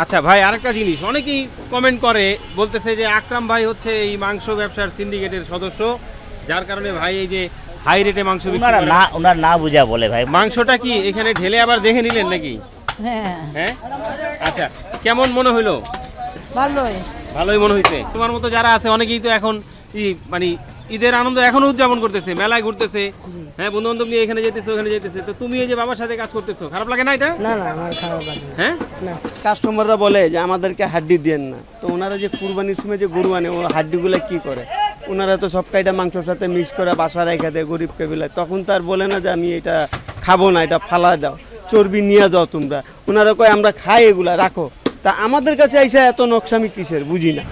আচ্ছা ভাই আরেকটা জিনিস। অনেকেই কমেন্ট করে বলতেছে যে আকরাম ভাই হচ্ছে এই মাংস ব্যবসার সিন্ডিকেটের সদস্য যার কারণে ভাই এই যে হাই রেটে মাংস ওনারা না ওনার না বুঝা বলে ভাই। মাংসটা কি এখানে ঢেলে আবার দেখে নিলেন নাকি? হ্যাঁ। হ্যাঁ? আচ্ছা কেমন মনে হলো? ভালোই। ভালোই মনে হয়েছে তোমার মতো যারা আছে অনেকেই তো এখন ই মানে ঈদের আনন্দ এখনও উদযাপন করতেছে মেলায় ঘুরতেছে। হ্যাঁ বন্ধু বান্ধব নিয়ে এখানে যেতেছে ওখানে যেতেছে। তো তুমি এই যে বাবার সাথে কাজ করতেছো খারাপ লাগে না এটা? না না আমার খারাপ লাগে হ্যাঁ? না। কাস্টমাররা বলে যে আমাদেরকে হাড্ডি দেন না। তো ওনারা যে কুরবানির সময় যে গরু আনে ও হাড্ডিগুলো কি করে? ওনারা তো সব কাইটা মাংসর সাথে মিক্স করে বাসা রেখে দেয় গরিব কেবিলায় তখন তার বলে না যে আমি এটা খাব না এটা ফালা দাও চর্বি নিয়ে যাও তোমরা। ওনারা কয় আমরা খাই এগুলা রাখো। তা আমাদের কাছে আইসা এত নকশামি কিসের? বুঝি না।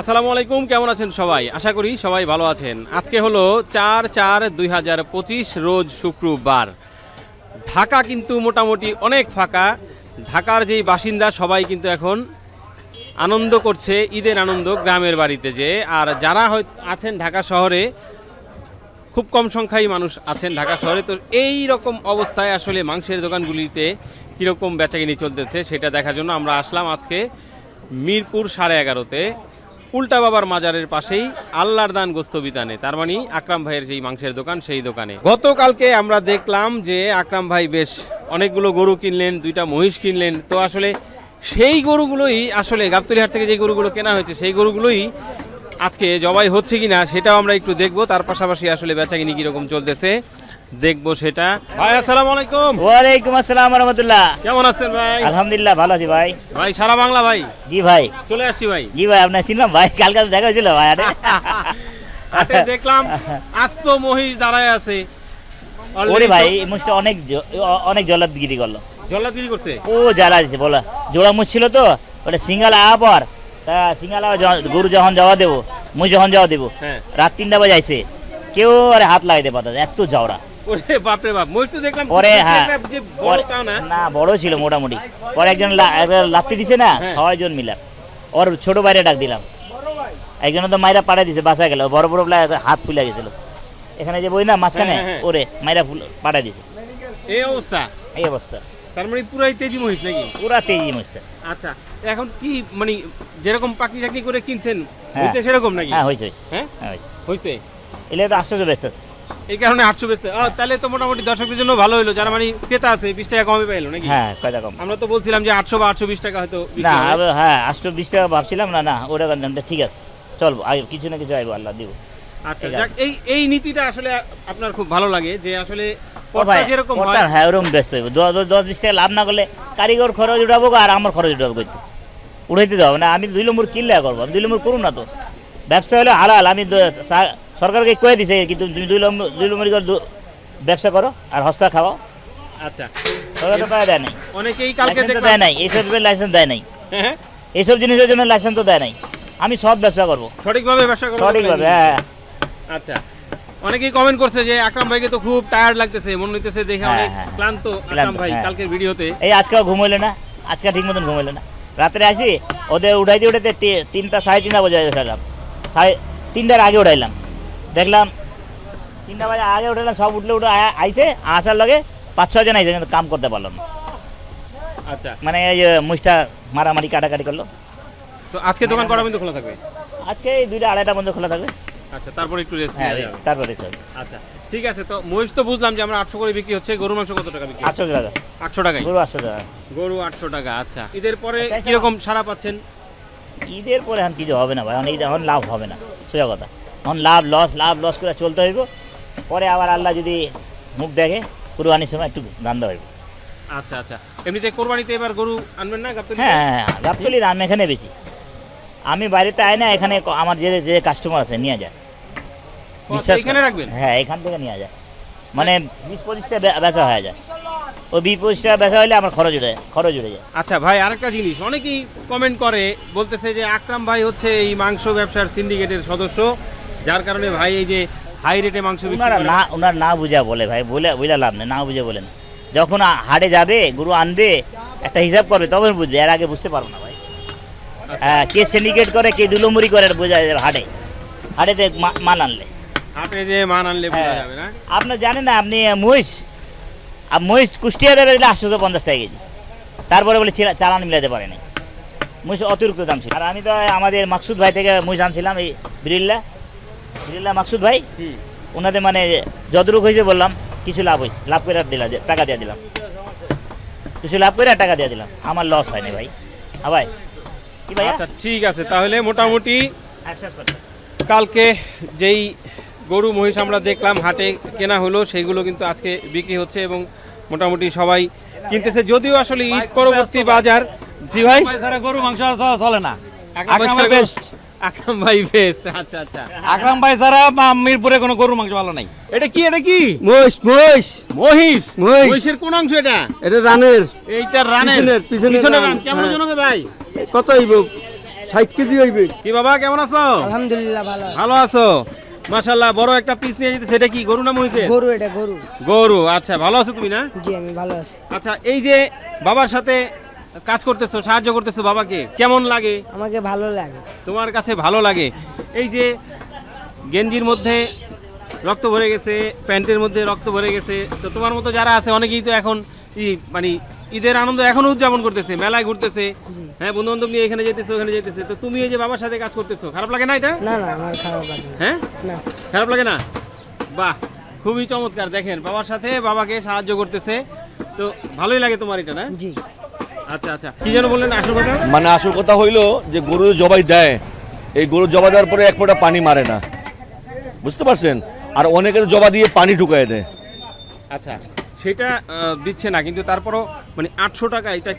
আসসালামু আলাইকুম, কেমন আছেন সবাই? আশা করি সবাই ভালো আছেন। আজকে হলো চার চার দুই হাজার পঁচিশ, রোজ শুক্রবার। ঢাকা কিন্তু মোটামুটি অনেক ফাঁকা। ঢাকার যেই বাসিন্দা সবাই কিন্তু এখন আনন্দ করছে, ঈদের আনন্দ গ্রামের বাড়িতে যে। আর যারা হয় আছেন ঢাকা শহরে, খুব কম সংখ্যায় মানুষ আছেন ঢাকা শহরে। তো এই রকম অবস্থায় আসলে মাংসের দোকানগুলিতে কীরকম বেচাকিনি চলতেছে, সেটা দেখার জন্য আমরা আসলাম আজকে মিরপুর সাড়ে এগারোতে। উল্টা বাবার মাজারের পাশেই আল্লাহর দান গোস্ত বিতানে তার মানে আকরাম ভাইয়ের সেই মাংসের দোকান, সেই দোকানে। গতকালকে আমরা দেখলাম যে আকরাম ভাই বেশ অনেকগুলো গরু কিনলেন, দুইটা মহিষ কিনলেন। তো আসলে সেই গরুগুলোই আসলে গাবতলিহাট থেকে যে গরুগুলো কেনা হয়েছে, সেই গরুগুলোই আজকে জবাই হচ্ছে কিনা সেটাও আমরা একটু দেখব। তার পাশাপাশি আসলে বেচাকিনি কীরকম চলতেছে। দেখব সেটা। ভাই আসসালামু আলাইকুম। ওয়ালাইকুম আসসালাম রহমতুল্লাহ কেমন আছেন ভাই? আলহামদুলিল্লাহ ভালো আছি ভাই। ভাই সারা বাংলা ভাই? জি ভাই। চলে আসছি ভাই। জি ভাই আপনার চিনলাম ভাই কালকে দেখা হয়েছিল ভাই আরে। হাটে দেখলাম আস্ত মহিষ দাঁড়ায় আছে। ওরে ভাই এই অনেক অনেক জলাদগিরি করল। জল্লাদগিরি করছে? ও জ্বালা দিচ্ছে বলা। জোড়া মুছ ছিল তো ওটা সিঙ্গালা পর তা সিঙ্গালা গরু যখন যাওয়া দেবো মুই যখন যাওয়া দেবো হ্যাঁ। রাত তিনটা বাজে আইছে। কেউ আরে হাত লাগাইতে পারত এত ঝাওড়া ওরে বাপরে বাপ মহিষ তো দেখলাম পরে হ্যাঁ। বড় তাও না না বড় ছিল মোটামুটি। পরে একজন লাত্তি দিছে না। ছয় জন মিলা। ওর ছোট বাইরে ডাক দিলাম। একজন তো মাইরা পাড়াই দিছে বাসা গেল। বড় বড় হাত ফুলে গেছিল। এখানে যে বই না মাঝখানে। ওরে মাইরা ফুল পাড়াই দিছে। এই অবস্থা? এই অবস্থা। তার মানে পুরাই তেজি মহিষ নাকি? পুরা তেজি আচ্ছা এখন কি মানে যেরকম করে কিনছেন হ্যাঁ। হয়েছে সেরকম নাকি? হ্যাঁ হয়েছে হ্যাঁ? হয়েছে হয়েছে এলে তো আশ্চর্য ব্যস্ত আছে এই কারণে আটশো বেচতে। তাহলে তো মোটামুটি দর্শকদের জন্য ভালো হলো যারা মানে ক্রেতা আছে বিশ টাকা কমে পাইলো নাকি? হ্যাঁ কয়টা কম। আমরা তো বলছিলাম যে আটশো বা আটশো বিশ টাকা হয়তো না হ্যাঁ আষ্ট বিশ টাকা ভাবছিলাম না না ওটা দামটা ঠিক আছে। চলবো আগে কিছু না কিছু আইবো আল্লাহ দিব। আচ্ছা যাক এই এই নীতিটা আসলে আপনার খুব ভালো লাগে যে আসলে যেরকম হ্যাঁ ওরকম ব্যস্ত হইব। দশ বিশ টাকা লাভ না করলে কারিগর খরচ উঠাবো আর আমার খরচ উঠাবো করতে উঠাইতে দেবো না আমি দুই নম্বর কিনলে করব আমি দুই নম্বর করুন না তো। ব্যবসা হলে হালাল আমি সরকারকে কয়ে দিছে কিন্তু তুমি দুই নম্বর দুই নম্বর ব্যবসা করো আর হস্তা খাওয়াও আচ্ছা। সরকার তো পায়ে দেয় নাই। অনেকেই কালকে দেয় নাই এইসব লাইসেন্স দেয় নাই। হ্যাঁ, এইসব জিনিসের জন্য লাইসেন্স তো দেয় নাই। আমি সব ব্যবসা করব। সঠিকভাবে ব্যবসা করা সঠিকভাবে হ্যাঁ আচ্ছা। অনেকেই কমেন্ট করছে যে আকরাম ভাইকে তো খুব টায়ার্ড লাগতেছে মনে হইতেছে দেখে হ্যাঁ, অনেক হ্যাঁ। ক্লান্ত আকরাম ভাই হ্যাঁ। কালকের ভিডিওতে। এই আজকেও ঘুমাইলো না আজকে ঠিক মতন ঘুমাইলো না। রাত্রে আসি ওদের উঠাইতে উঠাইতে তিনটা সাড়ে তিনটা বাজে উঠাইলাম সাড়ে তিনটার আগে উঠাইলাম। দেখলাম তিনটা বাজে আগে উঠাইলাম সব উঠলে উঠে আইছে আসার লগে পাঁচ ছয় জন আইছে কিন্তু কাম করতে পারলাম না। আচ্ছা। মানে এই যে মুছটা মারামারি কাটাকাটি করল। তো আজকে দোকান কটা পর্যন্ত খোলা থাকবে? আজকে এই দুইটা আড়াইটা বন্ধ খোলা থাকবে। আচ্ছা তারপর একটু রেস্ট হ্যাঁ তারপর চল আচ্ছা ঠিক আছে তো মহিষ তো বুঝলাম যে আমরা আটশো করে বিক্রি হচ্ছে গরুর মাংস কত টাকা বিক্রি আটশো টাকা। আটশো টাকায়? গরু আটশো টাকা। গরু আটশো টাকা আচ্ছা। ঈদের পরে আচ্ছা, কীরকম সারা পাচ্ছেন? ঈদের পরে এখন কিছু হবে না ভাই এখন ঈদ এখন লাভ হবে না সোজা কথা। এখন লাভ লস লাভ লস করে চলতে হইব। পরে আবার আল্লাহ যদি মুখ দেখে কুরবানির সময় একটু ধান্দা হইব। আচ্ছা আচ্ছা। এমনিতে কোরবানিতে এবার গরু আনবেন না গাবতলি? হ্যাঁ হ্যাঁ হ্যাঁ। গাবতলির আমি এখানে বেশি। আমি বাইরেতে আই না এখানে আমার যে যে কাস্টমার আছে নিয়ে যায়। বিশ্বাস এখানে রাখবেন? হ্যাঁ এখান থেকে নিয়ে যায়। মানে বিশ পঁচিশটা বেচা হয়ে যায়। ও বিশ পঁচিশটা বেচা হলে আমার খরচ উঠে যায় খরচ উঠে যায়। আচ্ছা ভাই আরেকটা জিনিস। অনেকেই কমেন্ট করে বলতেছে যে আকরাম ভাই হচ্ছে এই মাংস ব্যবসার সিন্ডিকেটের সদস্য। যার কারণে ভাই এই যে হাই রেটে মাংস ওনারা না ওনার না বুঝা বলে ভাই বলে বুঝা লাভ নেই না বুঝে বলেন যখন হাটে যাবে গরু আনবে একটা হিসাব করবে তবে বুঝবে এর আগে বুঝতে পারব না ভাই। হ্যাঁ কে সিন্ডিকেট করে কে দুলমুড়ি করে বোঝা যাবে হাটে। হাটেতে মা- মাল আনলে। হাটে যে মান আনলে হ্যাঁ। না? আপনি জানেন না আপনি মহিষ আর মহিষ কুষ্টিয়া দেবে দিলে আটশোশো পঞ্চাশ টাকা কেজি। তারপরে বলে চালান মিলাতে পারে নাই। মুইস অতিরিক্ত দাম ছিল। আর আমি তো আমাদের মাকসুদ ভাই থেকে মুইস আনছিলাম এই বিরিল্লা বিরিল্লা মাকসুদ ভাই? ওনাদের মানে যতটুকু হয়েছে বললাম কিছু লাভ হয়েছে লাভ করে দিলাম টাকা দিয়ে দিলাম। কিছু লাভ করে টাকা দিয়ে দিলাম আমার লস হয়নি ভাই। হ্যাঁ ভাই? কি ভাই আচ্ছা ঠিক আছে তাহলে মোটামুটি কালকে যেই গরু মহিষ আমরা দেখলাম হাটে কেনা হলো সেইগুলো কিন্তু আজকে বিক্রি হচ্ছে এবং মোটামুটি সবাই কিনতেছে। যদিও আসলে ঈদ পরবর্তী বাজার জি ভাই? গরু মাংস চলে না। বেস্ট আকরাম ভাই বেস্ট আচ্ছা আচ্ছা। আকরাম ভাই ছাড়া মিরপুরে কোনো গরু মাংস ভালো নাই। এটা কি এটা কি? মহিষ মহিষ। মহিষ? মহিষ। মহিষের কোন অংশ এটা? এটা রানের। এইটা রানের। পিছনের- পিছনের পিছনের রান, কেমন হ্যাঁ। ওজন হবে ভাই? কত হইব? ষাট কেজি হইবে। কি বাবা কেমন আছো? আলহামদুলিল্লাহ ভালো ভালো আছো? মাশাল্লাহ বড় একটা পিস নিয়ে যেতে সেটা কি গরু না মহিষের? গরু এটা গরু। গরু আচ্ছা। ভালো আছো তুমি না? জি আমি ভালো আছি। আচ্ছা এই যে বাবার সাথে কাজ করতেছো সাহায্য করতেছো বাবাকে? কেমন লাগে? আমাকে ভালো লাগে। তোমার কাছে ভালো লাগে? এই যে গেঞ্জির মধ্যে রক্ত ভরে গেছে প্যান্টের মধ্যে রক্ত ভরে গেছে তো তোমার মতো যারা আছে অনেকেই তো এখন মানে ঈদের আনন্দ এখনও উদযাপন করতেছে মেলায় ঘুরতেছে। হ্যাঁ বন্ধু বান্ধব নিয়ে এখানে যেতেছে ওখানে যেতেছে। তো তুমি এই যে বাবার সাথে কাজ করতেছো খারাপ লাগে না এটা? না না আমার খারাপ লাগে হ্যাঁ? না। খারাপ লাগে না? বাহ খুবই চমৎকার। দেখেন বাবার সাথে বাবাকে সাহায্য করতেছে। তো ভালোই লাগে তোমার এটা না? জি। আচ্ছা আচ্ছা। কি যেন বললেন আসল কথা? মানে আসল কথা হইল যে গরু জবাই দেয় এই গরু জবা দেওয়ার পরে এক ফোঁটা পানি মারে না। বুঝতে পারছেন? আর অনেকের জবা দিয়ে পানি ঢুকায় দেয়। আচ্ছা সেটা দিচ্ছে না কিন্তু তারপরও মানে আটশো টাকা এটা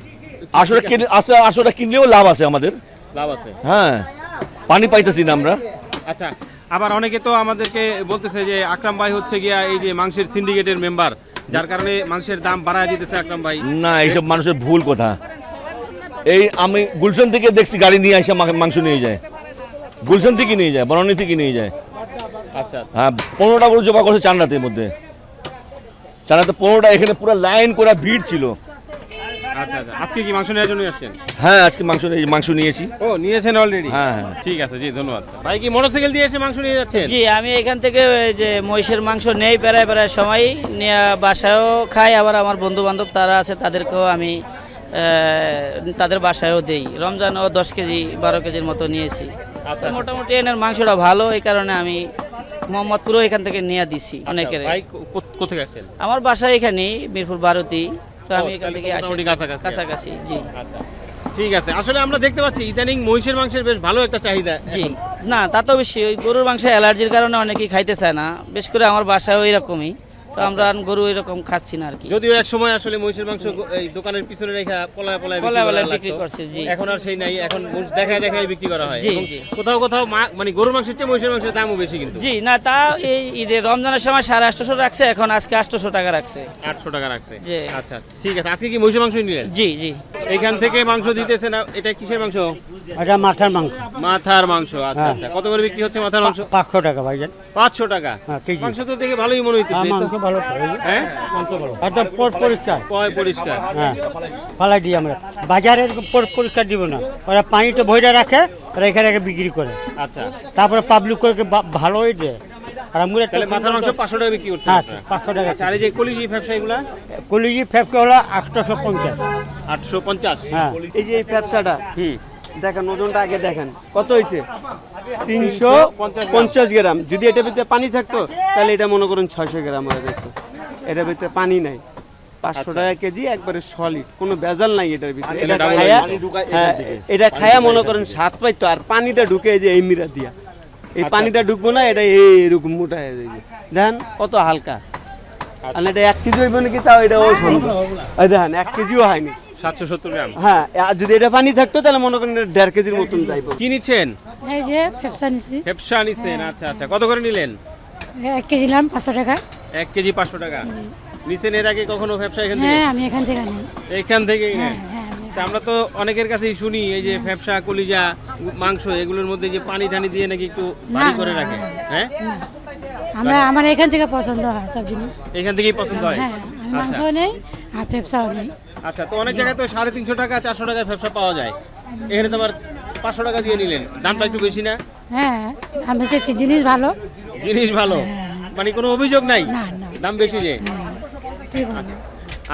আসলে কিনে আসলে আসলে কিনলেও লাভ আছে আমাদের। লাভ আছে? হ্যাঁ। পানি পাইতেছি না আমরা। আচ্ছা আবার অনেকে তো আমাদেরকে বলতেছে যে আকরাম ভাই হচ্ছে গিয়া এই যে মাংসের সিন্ডিকেটের মেম্বার যার কারণে মানুষের দাম বাড়ায় দিতেছে আকরাম ভাই। না এইসব মানুষের ভুল কথা। এই আমি গুলশান থেকে দেখছি গাড়ি নিয়ে এসে মাংস নিয়ে যায়। গুলশান থেকে নিয়ে যায় বনানী থেকে নিয়ে যায়। আচ্ছা আচ্ছা। হ্যাঁ পনেরোটা গরু জবা করছে চান্নাতের রাতের মধ্যে। চান্নাতে পনেরোটা এখানে পুরো লাইন করা ভিড় ছিল। আচ্ছা আচ্ছা। আজকে কি মাংস নেওয়ার জন্য আসছেন হ্যাঁ আজকে মাংস নিয়ে- মাংস নিয়েছি ও নিয়েছেন অলরেডি হ্যাঁ, হ্যাঁ। ঠিক আছে জি ধন্যবাদ। ভাই কি মোটরসাইকেল দিয়ে এসে মাংস নিয়ে যাচ্ছেন? জি আমি এখান থেকে ওই যে মহিষের মাংস নেই প্রায় প্রায় সময় নিয়ে বাসায়ও খাই আবার আমার বন্ধু বান্ধব তারা আছে তাদেরকেও আমি আহ, তাদের বাসায়ও দেই। রমজানও দশ কেজি বারো কেজির মতো নিয়েছি। আচ্ছা। তো মোটামুটি এনের মাংসটা ভালো এই কারণে আমি মোহাম্মদপুরও এখান থেকে নিয়ে দিছি অনেকের। ভাই কো- কো- কোথায় আসছেন? আমার বাসা এখানেই মিরপুর বারোতি তো আমি এখান থেকে আসি। কাছাকাছি। কাছাকাছি জি। আচ্ছা ঠিক আছে। আসলে আমরা দেখতে পাচ্ছি ইদানিং মহিষের মাংসের বেশ ভালো একটা চাহিদা জি। না তা তো বেশি ওই গরুর মাংস অ্যালার্জির কারণে অনেকেই খাইতে চায় না। বেশ করে আমার বাসায় ওই রকমই তো আমরা আর গরু এরকম খাচ্ছি না আর কি। যদিও এক সময় আসলে মহিষের মাংস এই দোকানের পিছনে রেখা পলায় পলায় পলায় পলায় বিক্রি করছে, জি। এখন আর সেই নাই এখন দেখায় দেখায় বিক্রি করা হয়। জি, জি। কোথাও কোথাও মানে গরুর মাংসের চেয়ে মহিষের মাংসের দামও বেশি কিন্তু। জি না তা এই ঈদের রমজানের সময় সাড়ে আটশোশো রাখছে এখন আজকে আটশোশো টাকা রাখছে। আটশো টাকা রাখছে। জি। আচ্ছা আচ্ছা। ঠিক আছে আজকে কি মহিষের মাংস নিলেন? জি জি। এখান থেকে মাংস দিতেছে না এটা কিসের মাংস? এটা মাথার মাংস। মাথার মাংস আচ্ছা হ্যাঁ। আচ্ছা। কত করে বিক্রি হচ্ছে মাথার মাংস? পাঁচশো টাকা ভাইজান পাঁচশো টাকা? হ্যাঁ, কেজি। মাংস তো দেখে ভালোই মনে হইতেছে মাংস ভালো হ্যাঁ? মাংস ভালো। এটা পর পরিষ্কার। পয় পরিষ্কার। হ্যাঁ ফালাই দিই আমরা। বাজারের পর পরিষ্কার দিব না। ওরা পানিতে ভরে রাখে ওরা এখানে রেখে বিক্রি করে। আচ্ছা। তারপরে পাবলিক করে ভালোই দেয় আর আমরা একটা- তাহলে মাথার মাংস পাঁচশো টাকা বিক্রি করছে হ্যাঁ পাঁচশো টাকা। আচ্ছা আর এই যে কলিজি ব্যবসা এগুলা? কলিজি ফেফকে হলো আটশোশো পঞ্চাশ। আটশো পঞ্চাশ। হ্যাঁ। এই যে এই ব্যবসাটা হুম। দেখেন ওজনটা আগে দেখেন। কত হয়েছে তিনশো পঞ্চাশ গ্রাম। যদি এটার ভিতরে পানি থাকতো তাহলে এটা মনে করেন ছয়শো গ্রাম হয়ে যেত। এটার ভিতরে পানি নাই। পাঁচশো টাকা কেজি একবারে সলিড কোনো ভেজাল নাই এটার ভিতরে। এটা খায়া হ্যাঁ এটা খায়া মনে করেন স্বাদ পাইতো। আর পানিটা ঢুকে যে এই মিরা দিয়া। এই পানিটা ঢুকবো না এটা এরকম মোটা হয়ে যাবে দেখেন কত হালকা। আর এটা এক কেজি হইব নাকি তাও এটা ও সম্ভব এই দেখেন এক কেজিও হয়নি। সাতশো সত্তর গ্রাম? হ্যাঁ আর যদি এটা পানি থাকতো তাহলে মনে করেন দেড় কেজির মতন যাইব। কি নিচ্ছেন? এই যে ফেপসা নিছি। হেপসা নিচ্ছেন আচ্ছা আচ্ছা। কত করে নিলেন? এক কেজি নিলাম পাঁচশো টাকা। এক কেজি পাঁচশো টাকা। নিছেন এর আগে কখনো ব্যবসা এখান থেকে? হ্যাঁ আমি এখান থেকে নিই। এখান থেকেই নেন হ্যাঁ হ্যাঁ তা আমরা তো অনেকের কাছেই শুনি এই যে ফ্যাপসা কলিজা মাংস এগুলোর মধ্যে যে পানি টানি দিয়ে নাকি একটু ভারী করে রাখে। হ্যাঁ? আমরা আমার এখান থেকে পছন্দ হয় সব জিনিস। এখান থেকেই পছন্দ হয়? হ্যাঁ আমি মাংসও নেই আর ফেপসাও নেই। আচ্ছা তো অনেক জায়গায় তো সাড়ে তিনশো টাকা চারশো টাকায় ব্যবসা পাওয়া যায়। এখানে তোমার পাঁচশো টাকা দিয়ে নিলেন। দামটা একটু বেশি না? হ্যাঁ আমি বেশি জিনিস ভালো। জিনিস ভালো? মানে কোনো অভিযোগ নাই। দাম বেশি যে?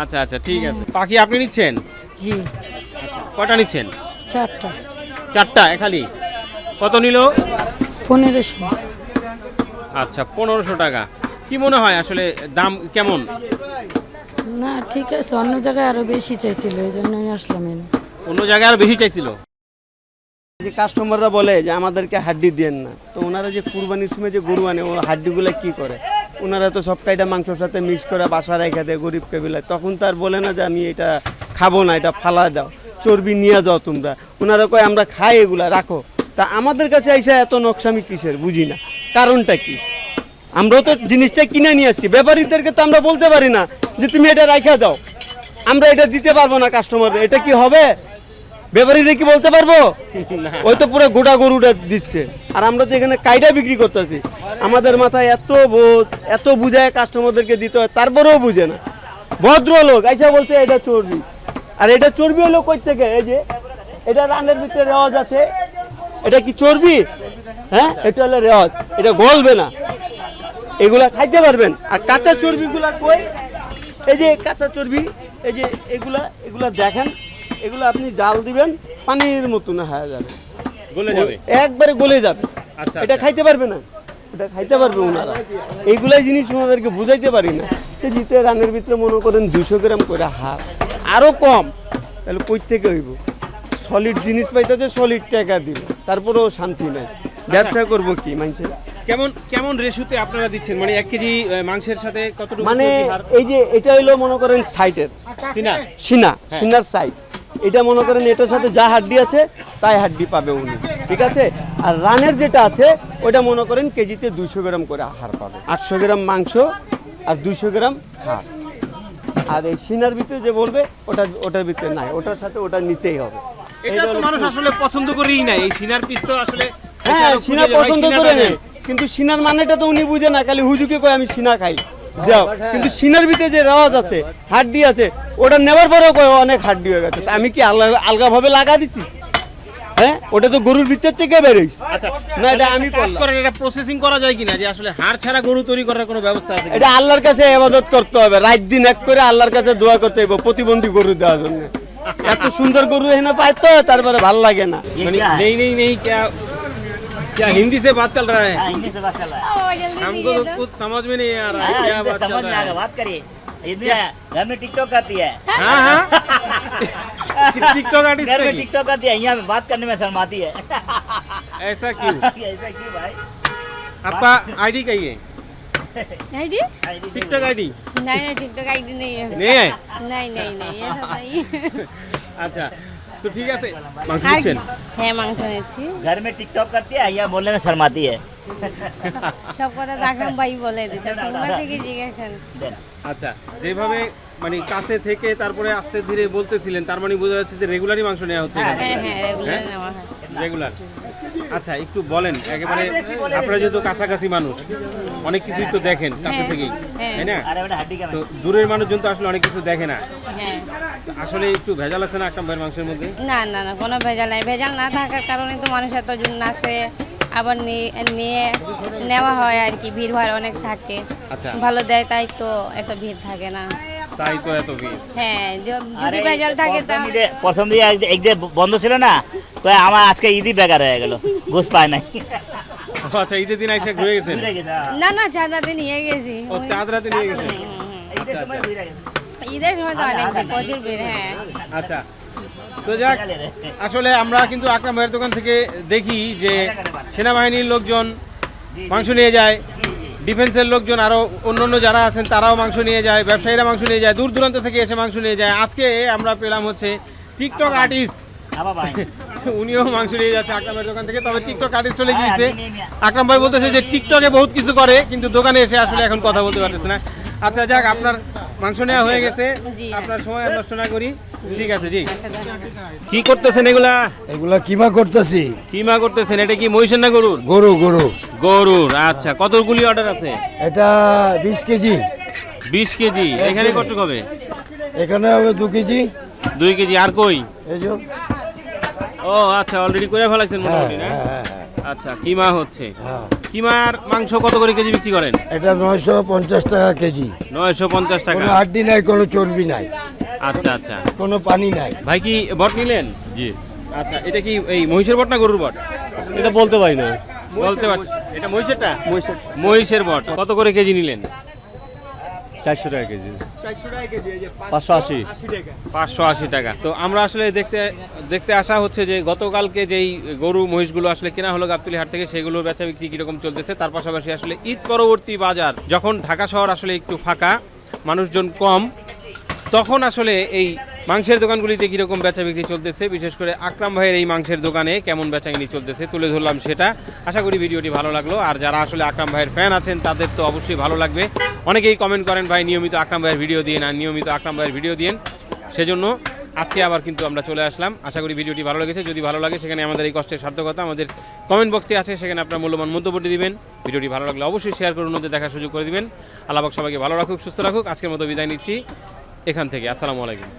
আচ্ছা আচ্ছা ঠিক আছে। পাখি আপনি নিচ্ছেন? জি। কটা নিচ্ছেন? চারটা। চারটা খালি কত নিল? পনেরোশো। আচ্ছা পনেরোশো টাকা। কি মনে হয় আসলে দাম কেমন? না ঠিক আছে অন্য জায়গায় আরও বেশি চাইছিল এই জন্য আমি আসলাম এনে। অন্য জায়গায় আরও বেশি চাইছিল? যে কাস্টমাররা বলে যে আমাদেরকে হাড্ডি দেন না তো ওনারা যে কুরবানির সময় যে গরু আনে ও হাড্ডিগুলো কি করে? ওনারা তো সব কাইটা মাংসর সাথে মিক্স করে বাসা রেখে দেয় গরিব কেবিলায়। তখন তার বলে না যে আমি এটা খাব না এটা ফালা দাও চর্বি নিয়ে যাও তোমরা। ওনারা কয় আমরা খাই এগুলা রাখো। তা আমাদের কাছে এসে এত নকশামি কিসের? বুঝি না। কারণটা কি? আমরাও তো জিনিসটা কিনে নিয়ে আসছি ব্যাপারীদেরকে তো আমরা বলতে পারি না যে তুমি এটা রাখা দাও। আমরা এটা দিতে পারব না কাস্টমার এটা কি হবে? ব্যাপারীরা কি বলতে পারব? ওই তো পুরো গোটা গরুটা দিচ্ছে। আর আমরা তো এখানে কাইটা বিক্রি করতেছি। আমাদের মাথায় এত বোধ এত বুঝায় কাস্টমারদেরকে দিতে হয় তারপরেও বুঝে না। ভদ্রলোক আইসা বলছে এটা চর্বি। আর এটা চর্বি হলো কই থেকে এই যে এটা রানের ভিতরে রেওয়াজ আছে। এটা কি চর্বি? হ্যাঁ? এটা হলো রেওয়াজ। এটা গলবে না। এগুলা খাইতে পারবেন। আর কাঁচা চর্বিগুলা কই? এই যে কাঁচা চর্বি এই যে এগুলা এগুলা দেখেন এগুলো আপনি জাল দিবেন পানির মতন হয়ে যাবে। গলে যাবে? একবারে গলে যাবে। আচ্ছা, এটা আচ্ছা। খাইতে পারবে না। এটা খাইতে পারবে ওনারা এইগুলাই জিনিস ওনাদেরকে বুঝাইতে পারি না। কেজিতে রানের ভিতরে মনে করেন দুশো গ্রাম করে হাফ আরও কম তাহলে কই থেকে হইব? সলিড জিনিস পাইতেছে সলিড টাকা দিব। তারপরেও শান্তি নাই। ব্যবসা করব কি মানুষের কেমন কেমন রেশুতে আপনারা দিচ্ছেন? মানে এক কেজি মাংসের সাথে কতটুকু মানে এই যে এটা হইল মনে করেন সাইটের। সিনা? সিনা সিনার সাইড এটা মনে করেন এটার সাথে যা হাড্ডি আছে তাই হাড্ডি পাবে উনি। ঠিক আছে? আর রানের যেটা আছে ওটা মনে করেন কেজিতে দুইশো গ্রাম করে হাড় পাবে। আটশো গ্রাম মাংস আর দুইশো গ্রাম হাড়। আর এই সিনার ভিতরে যে বলবে ওটা ওটার ভিতরে নাই। ওটার সাথে ওটা নিতেই হবে। এটা তো মানুষ আসলে পছন্দ করেই না এই সিনার পিস তো আসলে হ্যাঁ এটা সিনা খুঁজে যে ভাই পছন্দ করে নেয়। কিন্তু সিনার মানেটা তো উনি বুঝে না খালি হুজুকে কয় আমি সিনা খাই। যাও। কিন্তু সিনার ভিতরে যে রেওয়াজ আছে হাড্ডি আছে ওটা নেবার পরেও কয় অনেক হাড্ডি হয়ে গেছে। আমি কি আলগা আলগাভাবে লাগা দিছি? হ্যাঁ? ওটা তো গরুর ভিতর থেকে বেরোইস আচ্ছা, না এটা আমি করেন এটা প্রসেসিং করা যায় কিনা? যে আসলে হাড় ছাড়া গরু তৈরি করার কোনো ব্যবস্থা আছে এটা আল্লাহর কাছে ইবাদত করতে হবে। রাত দিন এক করে আল্লাহর কাছে দোয়া করতে হবে প্রতিবন্ধী গরু দেওয়ার জন্য। এত সুন্দর গরু এখানে পায় তো তারপরে ভালো লাগে না। মানে নেই নেই নেই क्या हिंदी से बात चल रहा है? हाँ, हिंदी से बात चल रहा है। हमको तो कुछ समझ में नहीं आ रहा है हाँ, क्या बात समझ में आएगा बात करिए। घर में टिकटॉक करती है। हाँ, टिकटॉक आर्टिस्ट घर में टिकटॉक करती है यहाँ पे बात करने में शर्म आती है। ऐसा क्यों? ऐसा क्यों भाई? आपका आईडी कही है आईडी टिकटॉक आईडी नहीं टिकटॉक आईडी नहीं है। नहीं है? नहीं नहीं नहीं ये सब नहीं अच्छा তো ঠিক আছে মাংস আর দিচ্ছেন হ্যাঁ মাংস নিচ্ছি घर में टिकटॉक करती है यहाँ बोलने में शर्म आती है সব কথা তো আকরাম ভাই বলে দিতে শুনবা থেকে জিজ্ঞেস করেন আচ্ছা যেভাবে মানে কাছে থেকে তারপরে আস্তে ধীরে বলতেছিলেন তার মানে বোঝা যাচ্ছে যে রেগুলারই মাংস নেওয়া হচ্ছে এখান হ্যাঁ থেকে। হ্যাঁ রেগুলার নেওয়া হয় রেগুলার আচ্ছা একটু বলেন একেবারে আপনারা যেহেতু কাছাকাছি মানুষ অনেক কিছুই তো দেখেন কাছে হ্যাঁ, থেকেই হ্যাঁ। তাই না? তো দূরের মানুষজন তো আসলে অনেক কিছু দেখে না। হ্যাঁ। আসলে একটু ভেজাল আছে না আকাম্বের মাংসের মধ্যে? না না না কোনো ভেজাল নাই। ভেজাল না থাকার কারণে তো মানুষ এত জন আসে আবার নিয়ে নেওয়া হয় আর কি ভিড় ভাড় অনেক থাকে। আচ্ছা। ভালো দেয় তাই তো এত ভিড় থাকে না। তাই তো এত ভিড়। হ্যাঁ যদি ভেজাল থাকে তাহলে প্রথম এক- একদিন বন্ধ ছিল না তো আমার আজকে ঈদই বেকার হয়ে গেল ঘুষ পায় নাই। আচ্ছা ঈদের দিন এসে ঘুরে গেছেন? হ্যাঁ। না না চাঁদাতে নিয়ে গেছি। ও চাঁদ রাতে নিয়ে গেছেন? ঈদের সময় গেছে। তো অনেক প্রচুর ভিড় হ্যাঁ। আচ্ছা। তো যাক আসলে আমরা কিন্তু আকরাম ভাইয়ের দোকান থেকে দেখি যে সেনাবাহিনীর লোকজন মাংস নিয়ে যায়। ডিফেন্সের লোকজন আরও অন্য অন্য যারা আছেন তারাও মাংস নিয়ে যায় ব্যবসায়ীরা মাংস নিয়ে যায় দূর দূরান্ত থেকে এসে মাংস নিয়ে যায়। আজকে আমরা পেলাম হচ্ছে টিকটক আর্টিস্ট উনিও মাংস নিয়ে যাচ্ছে আকরামের দোকান থেকে তবে টিকটক আর্টিস্ট চলে হ্যাঁ, গিয়েছে। আকরাম ভাই বলতেছে যে টিকটকে বহুত কিছু করে কিন্তু দোকানে এসে আসলে এখন কথা বলতে পারতেছে না। আচ্ছা যাক আপনার মাংস নেওয়া হয়ে গেছে। আপনার সময় নষ্ট না করি। ঠিক আছে জি। কি করতেছেন এগুলা? এগুলা কিমা করতেছি? কিমা করতেছেন? এটা কি মহিষের না গরুর? গরু গরু। গরুর আচ্ছা। কতগুলি অর্ডার আছে? এটা বিশ কেজি। বিশ কেজি। এখানে কত হবে? এখানে হবে দু কেজি। দুই কেজি। আর কই? এই যে। ও আচ্ছা অলরেডি করে ফেলাইছেন হ্যাঁ মোটামুটি না? হ্যাঁ, হ্যাঁ, হ্যাঁ, আচ্ছা কিমা হচ্ছে? হ্যাঁ। কিমার মাংস কত করে কেজি বিক্রি করেন? এটা নয়শো পঞ্চাশ টাকা কেজি। নয়শো পঞ্চাশ টাকা। কোনো হাড্ডি নাই কোনো চর্বি নাই। আচ্ছা আচ্ছা। কোনো পানি নাই। ভাই কি বট নিলেন? জি। আচ্ছা এটা কি এই মহিষের বট না গরুর বট? এটা বলতে পারি না। বলতে পারছি। এটা মহিষেরটা? মহিষের। মহিষের বট। কত করে কেজি নিলেন? চারশো টাকা কেজি। পাঁচশো আশি। পাঁচশো আশি টাকা। তো আমরা আসলে দেখতে দেখতে আসা হচ্ছে যে গতকালকে যেই গরু মহিষগুলো আসলে কেনা হলো গাবতলি হাট থেকে সেগুলোর বেচা বিক্রি কীরকম চলতেছে তার পাশাপাশি আসলে ঈদ পরবর্তী বাজার যখন ঢাকা শহর আসলে একটু ফাঁকা মানুষজন কম তখন আসলে এই মাংসের দোকানগুলিতে কীরকম বেচা বিক্রি চলতেছে? বিশেষ করে আকরাম ভাইয়ের এই মাংসের দোকানে কেমন বেচাকিনি চলতেছে? তুলে ধরলাম সেটা। আশা করি ভিডিওটি ভালো লাগল। আর যারা আসলে আকরাম ভাইয়ের ফ্যান আছেন, তাদের তো অবশ্যই ভালো লাগবে। অনেকেই কমেন্ট করেন, ভাই, নিয়মিত আকরাম ভাইয়ের ভিডিও দিন আর নিয়মিত আকরাম ভাইয়ের ভিডিও দিন সেজন্য আজকে আবার কিন্তু আমরা চলে আসলাম। আশা করি ভিডিওটি ভালো লেগেছে। যদি ভালো লাগে, সেখানে আমাদের এই কষ্টের সার্থকতা আমাদের কমেন্ট বক্সটি আছে। সেখানে আপনার মূল্যবান মন্তব্যটি দিবেন। ভিডিওটি ভালো লাগলে অবশ্যই শেয়ার করুন ওদের দেখার সুযোগ করে দিবেন। আল্লাহ সবাইকে ভালো রাখুক, সুস্থ রাখুক। আজকের মতো বিদায় নিচ্ছি। এখান থেকে, আসসালামু আলাইকুম।